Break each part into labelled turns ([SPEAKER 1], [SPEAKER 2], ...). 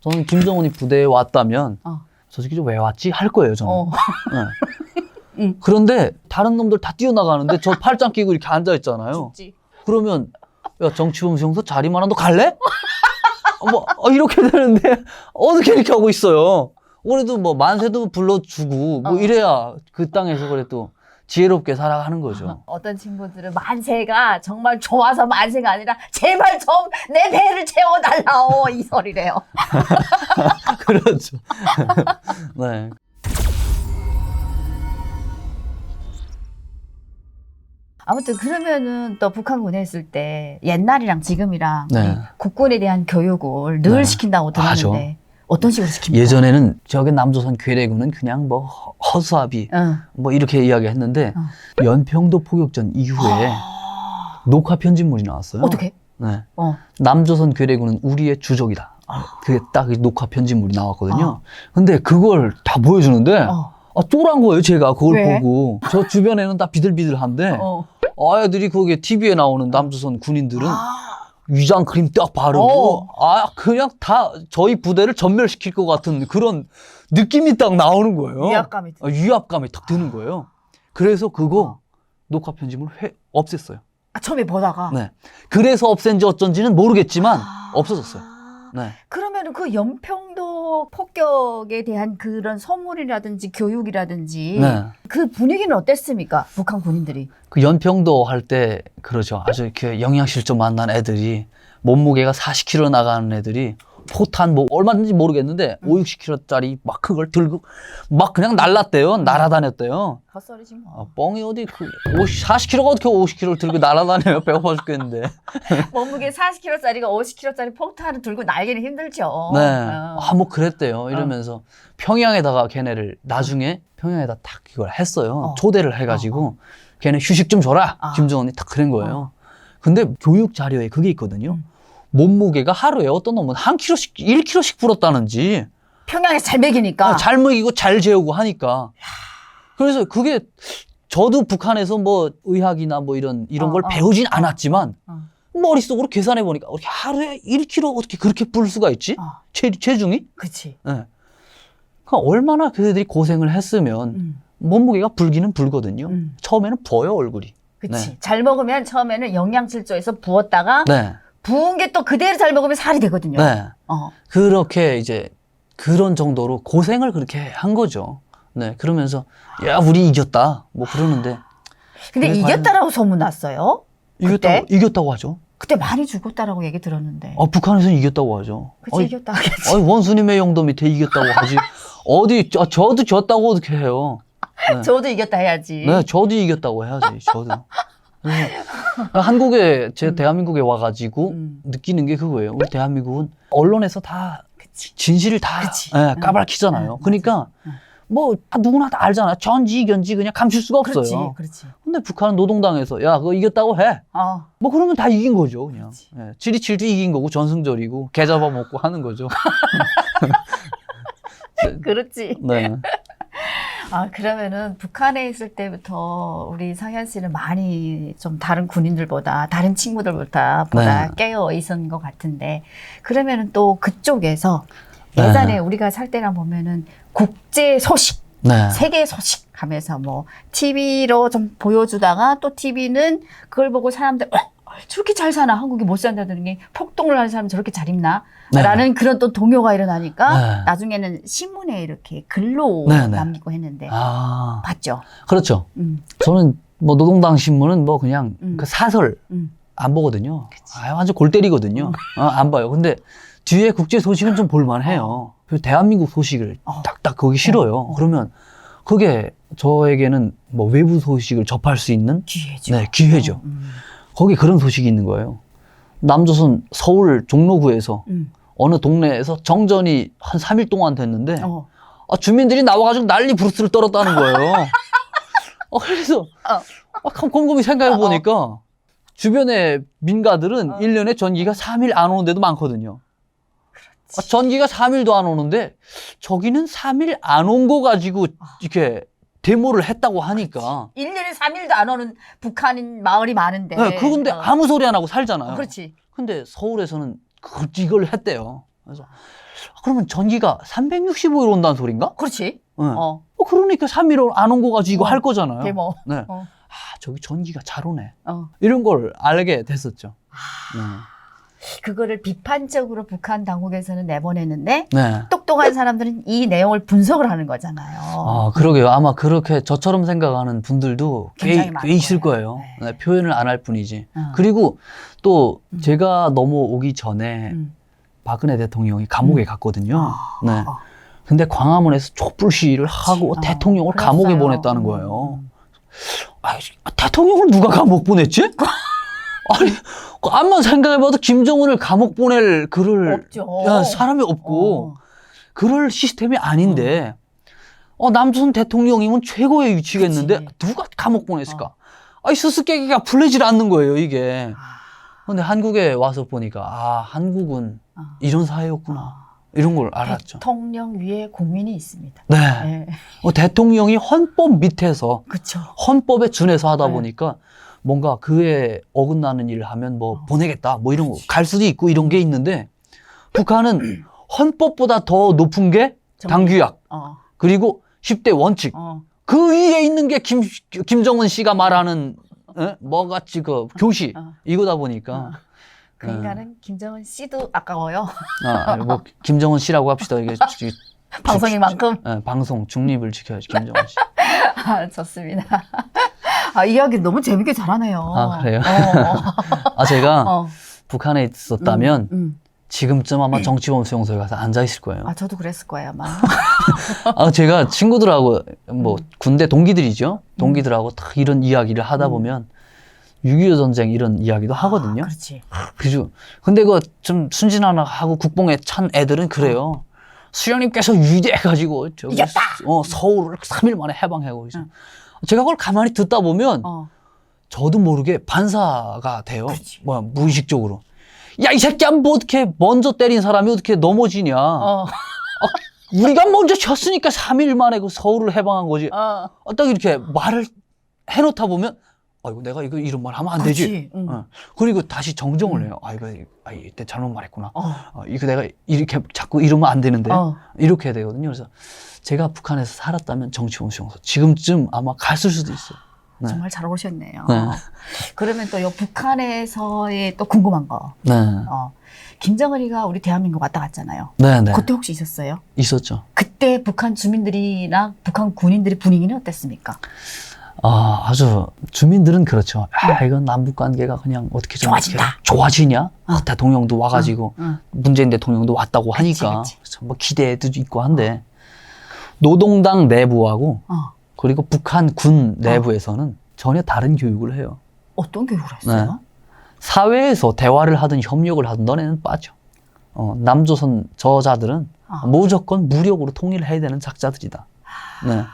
[SPEAKER 1] 저는 김정은이 부대에 왔다면
[SPEAKER 2] 어.
[SPEAKER 1] 저 새끼 좀왜 왔지 할 거예요 저는.
[SPEAKER 2] 어.
[SPEAKER 1] 네.
[SPEAKER 2] 응.
[SPEAKER 1] 그런데 다른 놈들 다 뛰어나가는데 저 팔짱 끼고 이렇게 앉아 있잖아요.
[SPEAKER 2] 죽지.
[SPEAKER 1] 그러면 야 정치범 수용소 자리만 한너 갈래? 어, 뭐 어, 이렇게 되는데 어떻게 이렇게 하고 있어요? 그래도 뭐 만세도 불러주고 뭐
[SPEAKER 2] 어.
[SPEAKER 1] 이래야 그 땅에서 그래도 지혜롭게 살아가는 거죠.
[SPEAKER 2] 어떤 친구들은 만세가 정말 좋아서 만세가 아니라 제발 좀 내 배를 채워달라오 이 소리래요.
[SPEAKER 1] 그렇죠. 네.
[SPEAKER 2] 아무튼 그러면은 또 북한군에 있을 때 옛날이랑 지금이랑
[SPEAKER 1] 네.
[SPEAKER 2] 이 국군에 대한 교육을 늘
[SPEAKER 1] 네.
[SPEAKER 2] 시킨다고 들었는데 어떤 식으로 시킵니까?
[SPEAKER 1] 예전에는 저기 남조선 괴뢰군은 그냥 뭐 허- 허수아비
[SPEAKER 2] 응.
[SPEAKER 1] 뭐 이렇게 이야기했는데
[SPEAKER 2] 어.
[SPEAKER 1] 연평도 포격전 이후에
[SPEAKER 2] 아,
[SPEAKER 1] 녹화 편집물이 나왔어요.
[SPEAKER 2] 어떻게?
[SPEAKER 1] 네.
[SPEAKER 2] 어.
[SPEAKER 1] 남조선 괴뢰군은 우리의 주적이다. 그게 딱이 녹화 편집물이 나왔거든요.
[SPEAKER 2] 어.
[SPEAKER 1] 근데 그걸 다 보여주는데
[SPEAKER 2] 어.
[SPEAKER 1] 아, 쫄한 거예요, 제가 그걸
[SPEAKER 2] 왜?
[SPEAKER 1] 보고. 저 주변에는 다 비들비들한데
[SPEAKER 2] 어.
[SPEAKER 1] 아이들이 거기에 TV에 나오는 남조선 군인들은
[SPEAKER 2] 아.
[SPEAKER 1] 위장 크림 딱 바르고
[SPEAKER 2] 어.
[SPEAKER 1] 아 그냥 다 저희 부대를 전멸시킬 것 같은 그런 느낌이 딱 나오는 거예요.
[SPEAKER 2] 위압감이 드-
[SPEAKER 1] 아, 위압감이 딱 드는 거예요. 그래서 그거
[SPEAKER 2] 어.
[SPEAKER 1] 녹화 편집을 회, 없앴어요.
[SPEAKER 2] 아, 처음에 보다가
[SPEAKER 1] 네. 그래서 없앤지 어쩐지는 모르겠지만
[SPEAKER 2] 아.
[SPEAKER 1] 없어졌어요. 네.
[SPEAKER 2] 그러면은 그 연평도 폭격에 대한 그런 선물이라든지 교육이라든지
[SPEAKER 1] 네.
[SPEAKER 2] 그 분위기는 어땠습니까? 북한 군인들이.
[SPEAKER 1] 그 연평도 할 때 그러죠. 아주 이렇게 영양실조 만난 애들이 몸무게가 40kg 나가는 애들이 포탄 뭐 얼마든지 모르겠는데
[SPEAKER 2] 음.
[SPEAKER 1] 5, 60kg짜리 막 그걸 들고 막 그냥 날랐대요. 날아다녔대요.
[SPEAKER 2] 헛소리지 뭐.
[SPEAKER 1] 아, 뻥이 어디 그 50, 40kg가 어떻게 50kg를 들고 날아다녀요. 배고파 죽겠는데.
[SPEAKER 2] 몸무게 40kg짜리가 50kg짜리 폭탄을 들고 날기는 힘들죠.
[SPEAKER 1] 네.
[SPEAKER 2] 어.
[SPEAKER 1] 아, 뭐 그랬대요. 이러면서 평양에다가 걔네를 나중에 평양에다 딱 이걸 했어요.
[SPEAKER 2] 어.
[SPEAKER 1] 초대를 해가지고 걔네 휴식 좀 줘라.
[SPEAKER 2] 아.
[SPEAKER 1] 김정은이 딱 그런 거예요. 근데 교육 자료에 그게 있거든요.
[SPEAKER 2] 음.
[SPEAKER 1] 몸무게가 하루에 어떤 놈은 한 킬로씩, 1킬로씩 불었다는지
[SPEAKER 2] 평양에서 잘 먹이니까.
[SPEAKER 1] 아, 잘 먹이고 잘 재우고 하니까. 그래서 그게 저도 북한에서 뭐 의학이나 뭐 이런 이런
[SPEAKER 2] 어,
[SPEAKER 1] 걸
[SPEAKER 2] 어.
[SPEAKER 1] 배우진 않았지만
[SPEAKER 2] 어.
[SPEAKER 1] 머릿속으로 계산해 보니까 어떻게 하루에 1kg 어떻게 그렇게 불 수가 있지?
[SPEAKER 2] 어,
[SPEAKER 1] 체, 체중이?
[SPEAKER 2] 그치.
[SPEAKER 1] 예. 그러니까 얼마나 그들이 고생을 했으면
[SPEAKER 2] 음,
[SPEAKER 1] 몸무게가 불기는 불거든요.
[SPEAKER 2] 음.
[SPEAKER 1] 처음에는 부어요 얼굴이.
[SPEAKER 2] 그치.
[SPEAKER 1] 네.
[SPEAKER 2] 잘 먹으면 처음에는 영양실조에서 부었다가
[SPEAKER 1] 네,
[SPEAKER 2] 부은 게 또 그대로 잘 먹으면 살이 되거든요.
[SPEAKER 1] 네.
[SPEAKER 2] 어.
[SPEAKER 1] 그렇게 이제 그런 정도로 고생을 그렇게 한 거죠. 네, 그러면서 야 우리 이겼다 뭐 그러는데
[SPEAKER 2] 근데
[SPEAKER 1] 그래,
[SPEAKER 2] 이겼다라고 소문 났어요.
[SPEAKER 1] 이겼다고? 이겼다고 하죠.
[SPEAKER 2] 그때 많이 죽었다라고 얘기 들었는데.
[SPEAKER 1] 아 북한에서는 이겼다고 하죠.
[SPEAKER 2] 그치,
[SPEAKER 1] 아니,
[SPEAKER 2] 이겼다 하겠지.
[SPEAKER 1] 아니, 원수님의 영도 밑에 이겼다고 하지. 어디 저, 저도 졌다고 어떻게 해요? 네.
[SPEAKER 2] 저도 이겼다 해야지.
[SPEAKER 1] 네, 저도 이겼다고 해야지. 저도. 그래서 한국에 제
[SPEAKER 2] 음.
[SPEAKER 1] 대한민국에 와가지고
[SPEAKER 2] 음.
[SPEAKER 1] 느끼는 게 그거예요. 우리 대한민국은 언론에서 다
[SPEAKER 2] 그치.
[SPEAKER 1] 진실을 다
[SPEAKER 2] 그치.
[SPEAKER 1] 예,
[SPEAKER 2] 응.
[SPEAKER 1] 까발키잖아요.
[SPEAKER 2] 응,
[SPEAKER 1] 그러니까
[SPEAKER 2] 응.
[SPEAKER 1] 뭐 다 누구나 다 알잖아. 전지 견지 그냥 감출 수가 없어요.
[SPEAKER 2] 그렇지, 그렇지.
[SPEAKER 1] 근데 북한은 노동당에서 야 그거 이겼다고 해.
[SPEAKER 2] 어.
[SPEAKER 1] 뭐 그러면 다 이긴 거죠, 그냥.
[SPEAKER 2] 그치.
[SPEAKER 1] 예, 지리칠도 이긴 거고 전승절이고 개 잡아먹고 하는 거죠.
[SPEAKER 2] 그렇지.
[SPEAKER 1] 네.
[SPEAKER 2] 아, 그러면은 북한에 있을 때부터 우리 상현 씨는 많이 좀 다른 군인들보다, 다른 친구들보다 보다
[SPEAKER 1] 네.
[SPEAKER 2] 깨어 있었는 것 같은데, 그러면은 또 그쪽에서
[SPEAKER 1] 네.
[SPEAKER 2] 예전에 우리가 살 때랑 보면은 국제 소식,
[SPEAKER 1] 네.
[SPEAKER 2] 세계 소식 하면서 뭐 TV로 좀 보여주다가 또 TV는 그걸 보고 사람들 어, 저렇게 잘 사나 한국이 못 산다는 게 폭동을 하는 사람 저렇게 잘 입나
[SPEAKER 1] 네.
[SPEAKER 2] 라는 그런 또 동요가 일어나니까
[SPEAKER 1] 네.
[SPEAKER 2] 나중에는 신문에 이렇게 글로
[SPEAKER 1] 네, 네.
[SPEAKER 2] 남기고 했는데
[SPEAKER 1] 아,
[SPEAKER 2] 봤죠.
[SPEAKER 1] 그렇죠.
[SPEAKER 2] 음,
[SPEAKER 1] 저는 뭐 노동당 신문은 뭐 그냥
[SPEAKER 2] 음.
[SPEAKER 1] 그 사설
[SPEAKER 2] 음.
[SPEAKER 1] 안 보거든요. 아, 완전 골 때리거든요. 어, 안 봐요. 근데 뒤에 국제 소식은 좀 볼만해요. 그 대한민국 소식을
[SPEAKER 2] 어.
[SPEAKER 1] 딱딱 거기 실어요.
[SPEAKER 2] 어, 어.
[SPEAKER 1] 그러면 그게 저에게는 뭐 외부 소식을 접할 수 있는
[SPEAKER 2] 기회죠.
[SPEAKER 1] 네, 기회죠.
[SPEAKER 2] 어, 음,
[SPEAKER 1] 거기 그런 소식이 있는 거예요. 남조선 서울 종로구에서
[SPEAKER 2] 음.
[SPEAKER 1] 어느 동네에서 정전이 한 3일 동안 됐는데
[SPEAKER 2] 어.
[SPEAKER 1] 아, 주민들이 나와가지고 난리 부르스를 떨었다는 거예요. 어, 그래서 아, 참 곰곰이 생각해 보니까 주변의 민가들은
[SPEAKER 2] 어.
[SPEAKER 1] 일 1년에 전기가 3일 안 오는 데도 많거든요. 아, 전기가 3일도 안 오는데 저기는 3일 안 온 거 가지고 이렇게 데모를 했다고 하니까
[SPEAKER 2] 1년에 3일도 안 오는 북한인 마을이 많은데.
[SPEAKER 1] 네, 그건데
[SPEAKER 2] 어.
[SPEAKER 1] 아무 소리 안 하고 살잖아요.
[SPEAKER 2] 어, 그렇지.
[SPEAKER 1] 근데 서울에서는 그- 이걸 했대요. 그래서 아, 그러면 전기가 365일 온다는 소린가?
[SPEAKER 2] 그렇지.
[SPEAKER 1] 네.
[SPEAKER 2] 어.
[SPEAKER 1] 어, 그러니까 3일 안온 거 가지고 이거
[SPEAKER 2] 어.
[SPEAKER 1] 할 거잖아요.
[SPEAKER 2] 뭐.
[SPEAKER 1] 네.
[SPEAKER 2] 어.
[SPEAKER 1] 아, 저기 전기가 잘 오네.
[SPEAKER 2] 어.
[SPEAKER 1] 이런 걸 알게 됐었죠. 네.
[SPEAKER 2] 그거를 비판적으로 북한 당국에서는 내보냈는데
[SPEAKER 1] 네.
[SPEAKER 2] 똑똑한 사람들은 이 내용을 분석을 하는 거잖아요.
[SPEAKER 1] 아, 그러게요. 아마 그렇게 저처럼 생각하는 분들도 꽤, 있을
[SPEAKER 2] 거예요. 네.
[SPEAKER 1] 네, 표현을 안 할 뿐이지.
[SPEAKER 2] 어.
[SPEAKER 1] 그리고 또
[SPEAKER 2] 음.
[SPEAKER 1] 제가 넘어오기 전에
[SPEAKER 2] 음.
[SPEAKER 1] 박근혜 대통령이 감옥에 갔거든요.
[SPEAKER 2] 아,
[SPEAKER 1] 네.
[SPEAKER 2] 어.
[SPEAKER 1] 근데 광화문에서 촛불 시위를 하고
[SPEAKER 2] 어,
[SPEAKER 1] 대통령을
[SPEAKER 2] 그랬어요.
[SPEAKER 1] 감옥에 보냈다는 거예요.
[SPEAKER 2] 음.
[SPEAKER 1] 아, 대통령을 누가 감옥 보냈지? 아니, 그 암만 생각해봐도 김정은을 감옥 보낼 그럴
[SPEAKER 2] 없죠.
[SPEAKER 1] 야, 사람이 없고
[SPEAKER 2] 어.
[SPEAKER 1] 그럴 시스템이 아닌데 어, 남조선 대통령이면 최고의 위치겠는데
[SPEAKER 2] 그치.
[SPEAKER 1] 누가 감옥 보냈을까? 아이 수수께끼가 풀리질 않는 거예요 이게.
[SPEAKER 2] 아,
[SPEAKER 1] 근데 한국에 와서 보니까 아 한국은
[SPEAKER 2] 아.
[SPEAKER 1] 이런 사회였구나 이런 걸 알았죠.
[SPEAKER 2] 대통령 위에 국민이 있습니다.
[SPEAKER 1] 네.
[SPEAKER 2] 네.
[SPEAKER 1] 어, 대통령이 헌법 밑에서
[SPEAKER 2] 그렇죠.
[SPEAKER 1] 헌법에 준해서 하다
[SPEAKER 2] 네.
[SPEAKER 1] 보니까 뭔가 그에 어긋나는 일을 하면 뭐
[SPEAKER 2] 어.
[SPEAKER 1] 보내겠다 뭐 이런 거. 갈 수도 있고 이런 게 있는데 북한은 헌법보다 더 높은 게 당규약
[SPEAKER 2] 어.
[SPEAKER 1] 그리고 10대 원칙
[SPEAKER 2] 어.
[SPEAKER 1] 그 위에 있는 게 김, 김정은 씨가 말하는 어? 뭐같이 그 교시
[SPEAKER 2] 어.
[SPEAKER 1] 이거다 보니까
[SPEAKER 2] 어. 그
[SPEAKER 1] 네.
[SPEAKER 2] 인간은 김정은 씨도 아까워요.
[SPEAKER 1] 아, 뭐 김정은 씨라고 합시다 이게 주-
[SPEAKER 2] 방송인 만큼.
[SPEAKER 1] 예, 방송 중립을 지켜야지 김정은 씨.
[SPEAKER 2] 아, 좋습니다. 아, 이야기 너무 재밌게 잘하네요.
[SPEAKER 1] 아, 그래요?
[SPEAKER 2] 어,
[SPEAKER 1] 아 제가
[SPEAKER 2] 어, 어.
[SPEAKER 1] 북한에 있었다면
[SPEAKER 2] 음, 음.
[SPEAKER 1] 지금쯤 아마 정치범 수용소에 가서 앉아 있을 거예요.
[SPEAKER 2] 아, 저도 그랬을 거예요, 아마.
[SPEAKER 1] 아, 제가 친구들하고 뭐
[SPEAKER 2] 음.
[SPEAKER 1] 군대 동기들이죠. 동기들하고 딱 이런 이야기를 하다
[SPEAKER 2] 음.
[SPEAKER 1] 보면 6.25 전쟁 이런 이야기도 하거든요.
[SPEAKER 2] 아, 그렇지.
[SPEAKER 1] 그죠. 근데 그좀 순진하고 국뽕에 찬 애들은 그래요. 수령님께서 위대해가지고 저기! 어, 서울을 3일 만에 해방하고
[SPEAKER 2] 응.
[SPEAKER 1] 제가 그걸 가만히 듣다 보면
[SPEAKER 2] 어.
[SPEAKER 1] 저도 모르게 반사가 돼요. 뭐야 무의식적으로. 야 이 새끼야 뭐 어떻게 먼저 때린 사람이 어떻게 넘어지냐.
[SPEAKER 2] 어.
[SPEAKER 1] 우리가 먼저 쳤으니까 3일 만에 그 서울을 해방한 거지.
[SPEAKER 2] 어.
[SPEAKER 1] 어, 딱 이렇게 말을 해놓다 보면, 아이고, 내가 이거 이런 말 하면 안 되지.
[SPEAKER 2] 그렇지. 응.
[SPEAKER 1] 어. 그리고 다시 정정을
[SPEAKER 2] 음.
[SPEAKER 1] 해요. 아, 이거, 아, 이때 잘못 말했구나.
[SPEAKER 2] 어.
[SPEAKER 1] 어, 이거 내가 이렇게 자꾸 이러면 안 되는데.
[SPEAKER 2] 어.
[SPEAKER 1] 이렇게 되거든요. 그래서 제가 북한에서 살았다면 정치원 수용소. 지금쯤 아마 갔을 수도 있어요. 네.
[SPEAKER 2] 정말 잘 오셨네요.
[SPEAKER 1] 네.
[SPEAKER 2] 그러면 또 요 북한에서의 또 궁금한 거.
[SPEAKER 1] 네.
[SPEAKER 2] 어. 김정은이가 우리 대한민국 왔다 갔잖아요.
[SPEAKER 1] 네, 네.
[SPEAKER 2] 그때 혹시 있었어요?
[SPEAKER 1] 있었죠.
[SPEAKER 2] 그때 북한 주민들이나 북한 군인들의 분위기는 어땠습니까?
[SPEAKER 1] 아, 아주 주민들은 그렇죠. 아, 이건 남북 관계가 그냥 어떻게 좀
[SPEAKER 2] 좋아진다.
[SPEAKER 1] 이렇게 좋아지냐?
[SPEAKER 2] 어.
[SPEAKER 1] 아, 대통령도 와가지고
[SPEAKER 2] 응.
[SPEAKER 1] 문재인 대통령도 왔다고
[SPEAKER 2] 그치,
[SPEAKER 1] 하니까
[SPEAKER 2] 그치.
[SPEAKER 1] 뭐 기대도 있고 한데 노동당 내부하고
[SPEAKER 2] 어.
[SPEAKER 1] 그리고 북한 군 내부에서는 전혀 다른 교육을 해요.
[SPEAKER 2] 어떤 교육을 했어요?
[SPEAKER 1] 사회에서 대화를 하든 협력을 하든 너네는 빠져. 어, 남조선 저자들은
[SPEAKER 2] 어.
[SPEAKER 1] 무조건 무력으로 통일을 해야 되는 작자들이다. 네.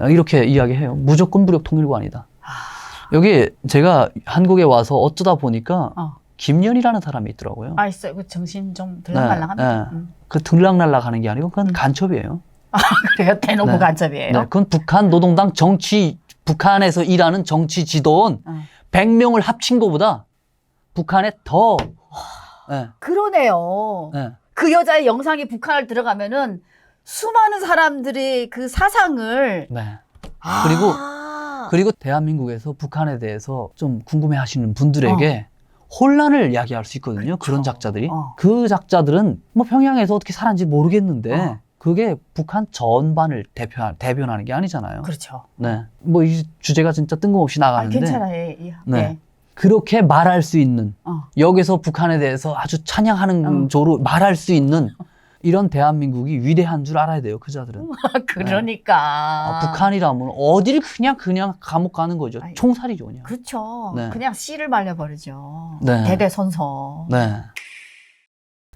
[SPEAKER 1] 어, 이렇게 이야기해요. 무조건 무력 통일관이다. 여기 제가 한국에 와서 어쩌다 보니까
[SPEAKER 2] 어.
[SPEAKER 1] 김연이라는 사람이 있더라고요.
[SPEAKER 2] 아 있어요. 그 정신 좀 들락말락합니다.
[SPEAKER 1] 네, 네.
[SPEAKER 2] 음.
[SPEAKER 1] 그 들락날락 하는 게 아니고 그건
[SPEAKER 2] 음.
[SPEAKER 1] 간첩이에요.
[SPEAKER 2] 그래요? 대놓고
[SPEAKER 1] 네.
[SPEAKER 2] 간첩이에요.
[SPEAKER 1] 네, 그건 북한 노동당 정치, 북한에서 일하는 정치 지도원
[SPEAKER 2] 어.
[SPEAKER 1] 100명을 합친 것보다 북한에 더, 네,
[SPEAKER 2] 그러네요.
[SPEAKER 1] 네.
[SPEAKER 2] 그 여자의 영상이 북한을 들어가면은 수많은 사람들의 그 사상을
[SPEAKER 1] 네.
[SPEAKER 2] 아.
[SPEAKER 1] 그리고 그리고 대한민국에서 북한에 대해서 좀 궁금해 하시는 분들에게 혼란을 야기할 수 있거든요. 그런 작자들이.
[SPEAKER 2] 어.
[SPEAKER 1] 그 작자들은 뭐 평양에서 어떻게 살았는지 모르겠는데
[SPEAKER 2] 어.
[SPEAKER 1] 그게 북한 전반을 대표, 대변하는 게 아니잖아요.
[SPEAKER 2] 그렇죠.
[SPEAKER 1] 네. 뭐 이 주제가 진짜 뜬금없이
[SPEAKER 2] 아,
[SPEAKER 1] 나가는데
[SPEAKER 2] 괜찮아요. 예, 예.
[SPEAKER 1] 네.
[SPEAKER 2] 네.
[SPEAKER 1] 그렇게 말할 수 있는
[SPEAKER 2] 어.
[SPEAKER 1] 여기서 북한에 대해서 아주 찬양하는
[SPEAKER 2] 어.
[SPEAKER 1] 조로 말할 수 있는 이런 대한민국이 위대한 줄 알아야 돼요. 그 자들은.
[SPEAKER 2] 그러니까.
[SPEAKER 1] 아, 북한이라면 어딜 그냥 그냥 감옥 가는 거죠.
[SPEAKER 2] 아이.
[SPEAKER 1] 총살이죠, 그냥.
[SPEAKER 2] 그렇죠.
[SPEAKER 1] 네.
[SPEAKER 2] 그냥 씨를 말려버리죠.
[SPEAKER 1] 네.
[SPEAKER 2] 대대선서.
[SPEAKER 1] 네.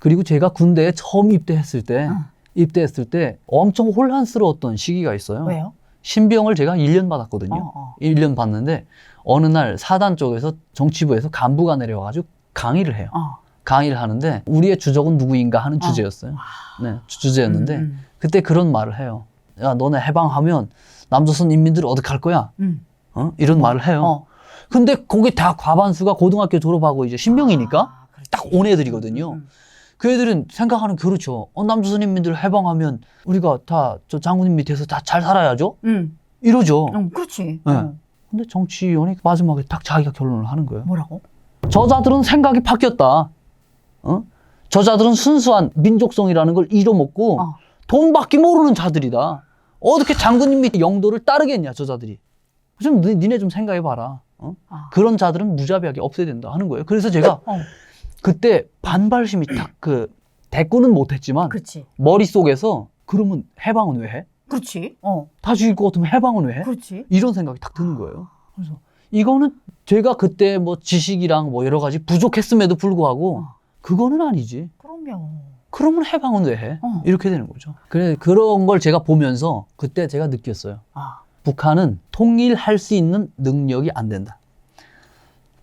[SPEAKER 1] 그리고 제가 군대에 처음 입대했을 때,
[SPEAKER 2] 응.
[SPEAKER 1] 입대했을 때 엄청 혼란스러웠던 시기가 있어요.
[SPEAKER 2] 왜요?
[SPEAKER 1] 신병을 제가 1년 받았거든요.
[SPEAKER 2] 어, 어.
[SPEAKER 1] 1년 받는데 어느 날 사단 쪽에서 정치부에서 간부가 내려와가지고 강의를 해요.
[SPEAKER 2] 어.
[SPEAKER 1] 강의를 하는데 우리의 주적은 누구인가 하는
[SPEAKER 2] 어.
[SPEAKER 1] 주제였어요. 네, 주- 주제였는데
[SPEAKER 2] 음, 음,
[SPEAKER 1] 그때 그런 말을 해요. 야, 너네 해방하면 남조선 인민들 어떡할 거야?
[SPEAKER 2] 음.
[SPEAKER 1] 어? 이런 말을 해요.
[SPEAKER 2] 어.
[SPEAKER 1] 근데 거기 다 과반수가 고등학교 졸업하고 이제 신병이니까
[SPEAKER 2] 아.
[SPEAKER 1] 딱 온 애들이거든요.
[SPEAKER 2] 음,
[SPEAKER 1] 그 애들은 생각하는 그렇죠. 어, 남조선인민들 해방하면 우리가 다 저 장군님 밑에서 다 잘 살아야죠.
[SPEAKER 2] 응,
[SPEAKER 1] 이러죠.
[SPEAKER 2] 응, 그렇지.
[SPEAKER 1] 네.
[SPEAKER 2] 어.
[SPEAKER 1] 근데 정치위원이 마지막에 딱 자기가 결론을 하는 거예요.
[SPEAKER 2] 뭐라고?
[SPEAKER 1] 저자들은 생각이 바뀌었다. 어? 저자들은 순수한 민족성이라는 걸 잊어먹고
[SPEAKER 2] 어.
[SPEAKER 1] 돈밖에 모르는 자들이다. 어떻게 장군님이 영도를 따르겠냐, 저자들이. 좀 니- 니네 좀 생각해봐라. 어?
[SPEAKER 2] 아.
[SPEAKER 1] 그런 자들은 무자비하게 없애야 된다 하는 거예요. 그래서 제가
[SPEAKER 2] 어,
[SPEAKER 1] 그때 반발심이 딱 그 대꾸는 못했지만
[SPEAKER 2] 그렇지.
[SPEAKER 1] 머릿속에서 그러면 해방은 왜 해?
[SPEAKER 2] 그렇지. 어,
[SPEAKER 1] 다 죽일 것 같으면 해방은 왜 해?
[SPEAKER 2] 그렇지.
[SPEAKER 1] 이런 생각이 딱 드는 거예요. 그래서 이거는 제가 그때 뭐 지식이랑 뭐 여러 가지 부족했음에도 불구하고
[SPEAKER 2] 어.
[SPEAKER 1] 그거는 아니지.
[SPEAKER 2] 그럼요.
[SPEAKER 1] 그러면 해방은 왜 해?
[SPEAKER 2] 어.
[SPEAKER 1] 이렇게 되는 거죠. 그래 그런 걸 제가 보면서 그때 제가 느꼈어요.
[SPEAKER 2] 아,
[SPEAKER 1] 북한은 통일할 수 있는 능력이 안 된다.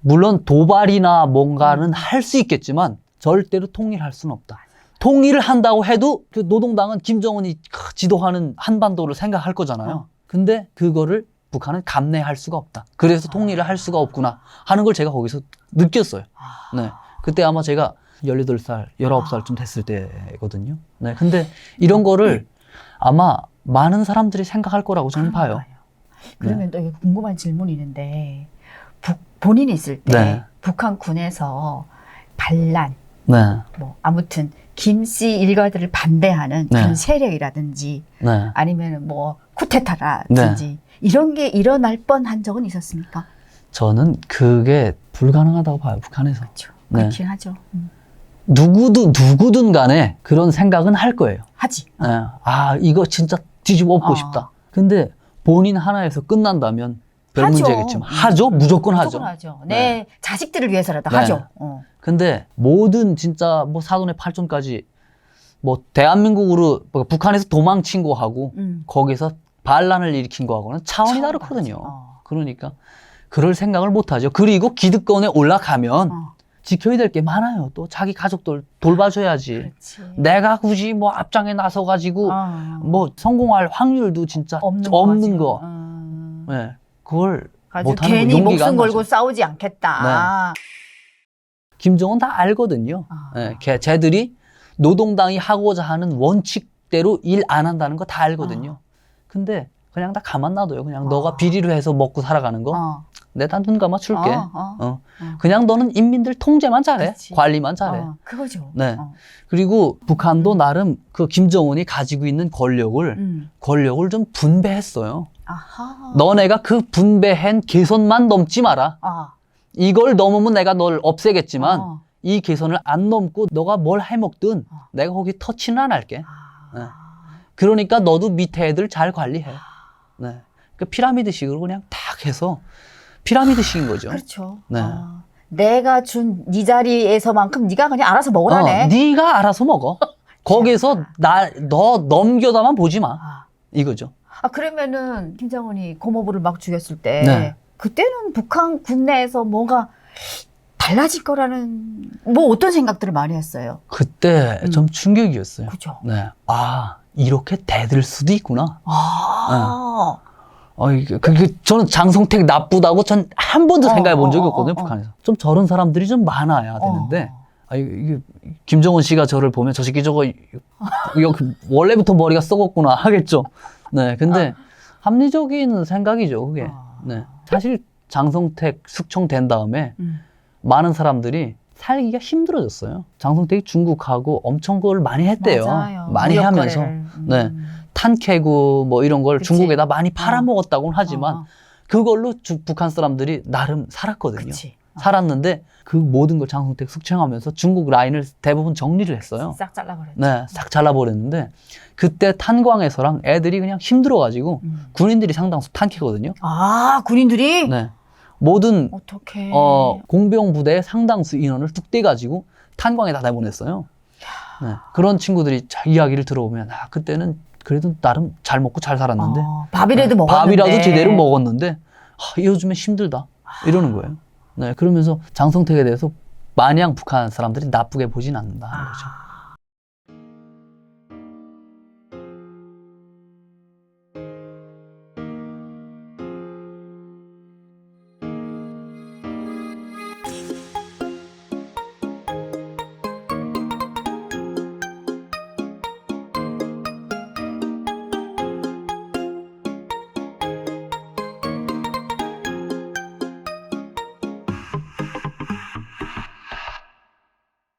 [SPEAKER 1] 물론 도발이나 뭔가는 할 수 있겠지만 절대로 통일할 수는 없다. 통일을 한다고 해도 그 노동당은 김정은이 크, 지도하는 한반도를 생각할 거잖아요.
[SPEAKER 2] 어.
[SPEAKER 1] 근데 그거를 북한은 감내할 수가 없다. 그래서 통일을 할 수가 없구나 하는 걸 제가 거기서 느꼈어요.
[SPEAKER 2] 아.
[SPEAKER 1] 네. 그때 아마 제가 18살, 19살쯤 됐을 때거든요. 네. 근데 이런 거를 아마 많은 사람들이 생각할 거라고 저는 봐요.
[SPEAKER 2] 그러면 또 여기 궁금한 질문이 있는데 북, 본인이 있을 때
[SPEAKER 1] 네.
[SPEAKER 2] 북한 군에서 반란
[SPEAKER 1] 네.
[SPEAKER 2] 뭐 아무튼 김씨 일가들을 반대하는
[SPEAKER 1] 네.
[SPEAKER 2] 그런 세력이라든지
[SPEAKER 1] 네.
[SPEAKER 2] 아니면 뭐 쿠데타라든지 이런 게 일어날 뻔한 적은 있었습니까?
[SPEAKER 1] 저는 그게 불가능하다고 봐요, 북한에서.
[SPEAKER 2] 그렇죠.
[SPEAKER 1] 네.
[SPEAKER 2] 그렇긴 하죠. 음.
[SPEAKER 1] 누구든, 누구든 간에 그런 생각은 할 거예요.
[SPEAKER 2] 하지.
[SPEAKER 1] 네. 아, 이거 진짜 뒤집어 엎고
[SPEAKER 2] 어.
[SPEAKER 1] 싶다. 근데 본인 하나에서 끝난다면 별
[SPEAKER 2] 하죠.
[SPEAKER 1] 문제겠지만
[SPEAKER 2] 음.
[SPEAKER 1] 하죠? 무조건 하죠.
[SPEAKER 2] 무조건 하죠.
[SPEAKER 1] 네.
[SPEAKER 2] 내 자식들을 위해서라도
[SPEAKER 1] 네.
[SPEAKER 2] 하죠. 어.
[SPEAKER 1] 근데 모든 진짜 뭐 사돈의 팔촌까지 뭐 대한민국으로 뭐 북한에서 도망친 거하고
[SPEAKER 2] 음.
[SPEAKER 1] 거기서 반란을 일으킨 거하고는 차원이
[SPEAKER 2] 차원
[SPEAKER 1] 다르거든요.
[SPEAKER 2] 어.
[SPEAKER 1] 그러니까 그럴 생각을 못 하죠. 그리고 기득권에 올라가면
[SPEAKER 2] 어.
[SPEAKER 1] 지켜야 될 게 많아요. 또 자기 가족들 돌봐줘야지.
[SPEAKER 2] 그렇지.
[SPEAKER 1] 내가 굳이 뭐 앞장에 나서 가지고
[SPEAKER 2] 어.
[SPEAKER 1] 뭐 성공할 확률도 진짜
[SPEAKER 2] 없는,
[SPEAKER 1] 없는.
[SPEAKER 2] 거. 음.
[SPEAKER 1] 예. 그걸 못하는 거
[SPEAKER 2] 괜히 목숨
[SPEAKER 1] 안
[SPEAKER 2] 걸고
[SPEAKER 1] 나죠.
[SPEAKER 2] 싸우지 않겠다.
[SPEAKER 1] 김정은 다 알거든요.
[SPEAKER 2] 아.
[SPEAKER 1] 예, 걔 쟤들이 노동당이 하고자 하는 원칙대로 일 안 한다는 거 다 알거든요. 근데 그냥 다 가만 놔둬요. 그냥
[SPEAKER 2] 아.
[SPEAKER 1] 너가 비리로 해서 먹고 살아가는 거
[SPEAKER 2] 어.
[SPEAKER 1] 내가 눈 감아 줄게.
[SPEAKER 2] 어, 어.
[SPEAKER 1] 어.
[SPEAKER 2] 어.
[SPEAKER 1] 그냥 너는 인민들 통제만 잘해.
[SPEAKER 2] 그치.
[SPEAKER 1] 관리만 잘해.
[SPEAKER 2] 어, 그거죠.
[SPEAKER 1] 네.
[SPEAKER 2] 어.
[SPEAKER 1] 그리고 북한도
[SPEAKER 2] 음.
[SPEAKER 1] 나름 그 김정은이 가지고 있는 권력을
[SPEAKER 2] 음.
[SPEAKER 1] 권력을 좀 분배했어요.
[SPEAKER 2] 아하.
[SPEAKER 1] 너네가 그 분배한 개선만 넘지 마라.
[SPEAKER 2] 아.
[SPEAKER 1] 이걸 넘으면 내가 널 없애겠지만
[SPEAKER 2] 어.
[SPEAKER 1] 이 개선을 안 넘고 너가 뭘 해먹든
[SPEAKER 2] 어.
[SPEAKER 1] 내가 거기 터치는 안 할게.
[SPEAKER 2] 아.
[SPEAKER 1] 네. 그러니까 너도 밑에 애들 잘 관리해. 네. 그 피라미드식으로 그냥 탁 해서 피라미드식인 거죠.
[SPEAKER 2] 그렇죠.
[SPEAKER 1] 네.
[SPEAKER 2] 아. 내가 준 네 자리에서만큼 네가 그냥 알아서 먹으라네.
[SPEAKER 1] 어, 네가 알아서 먹어. 거기서 나 너 넘겨다만 보지 마.
[SPEAKER 2] 아.
[SPEAKER 1] 이거죠.
[SPEAKER 2] 아 그러면은 김정은이 고모부를 막 죽였을 때
[SPEAKER 1] 네.
[SPEAKER 2] 그때는 북한 국내에서 뭔가 달라질 거라는 뭐 어떤 생각들을 많이 했어요.
[SPEAKER 1] 그때
[SPEAKER 2] 음.
[SPEAKER 1] 좀 충격이었어요.
[SPEAKER 2] 그죠?
[SPEAKER 1] 네. 아, 이렇게 대들 수도 있구나.
[SPEAKER 2] 아.
[SPEAKER 1] 어, 이게, 그게 저는 장성택 나쁘다고 전 한 번도
[SPEAKER 2] 어,
[SPEAKER 1] 생각해 본 적이
[SPEAKER 2] 어,
[SPEAKER 1] 없거든요,
[SPEAKER 2] 어, 어.
[SPEAKER 1] 북한에서. 좀 저런 사람들이 좀 많아야 되는데,
[SPEAKER 2] 어.
[SPEAKER 1] 아, 이게, 이게 김정은 씨가 저를 보면 저 새끼 저거, 이거 원래부터 머리가 썩었구나 하겠죠. 네, 근데 합리적인 생각이죠, 그게.
[SPEAKER 2] 아.
[SPEAKER 1] 네. 사실 장성택 숙청된 다음에
[SPEAKER 2] 음.
[SPEAKER 1] 많은 사람들이 살기가 힘들어졌어요. 장성택이 중국하고 엄청 그걸 많이 했대요.
[SPEAKER 2] 맞아요.
[SPEAKER 1] 많이
[SPEAKER 2] 무역
[SPEAKER 1] 하면서.
[SPEAKER 2] 거래를. 음.
[SPEAKER 1] 네. 탄 캐고 뭐 이런 걸
[SPEAKER 2] 그치.
[SPEAKER 1] 중국에다 많이 팔아먹었다고는 하지만
[SPEAKER 2] 어,
[SPEAKER 1] 그걸로 주- 북한 사람들이 나름 살았거든요.
[SPEAKER 2] 그치. 어.
[SPEAKER 1] 살았는데 그 모든 걸 장성택 숙청하면서 중국 라인을 대부분 정리를 했어요.
[SPEAKER 2] 싹 잘라버렸죠.
[SPEAKER 1] 네, 싹 잘라버렸는데 그때 탄광에서랑 애들이 그냥 힘들어가지고
[SPEAKER 2] 음.
[SPEAKER 1] 군인들이 상당수 탄캐거든요.
[SPEAKER 2] 아 군인들이
[SPEAKER 1] 네, 모든
[SPEAKER 2] 어떻게?
[SPEAKER 1] 어, 공병 부대의 상당수 인원을 뚝 떼가지고 탄광에 다 내보냈어요. 네, 그런 친구들이 자- 이야기를 들어보면 아 그때는 그래도 나름 잘 먹고 잘 살았는데
[SPEAKER 2] 어, 밥이라도
[SPEAKER 1] 네,
[SPEAKER 2] 먹었는데
[SPEAKER 1] 밥이라도 제대로 먹었는데 아, 요즘에 힘들다 이러는 거예요. 네, 그러면서 장성택에 대해서 마냥 북한 사람들이 나쁘게 보진 않는다.
[SPEAKER 2] 아.
[SPEAKER 1] 거죠.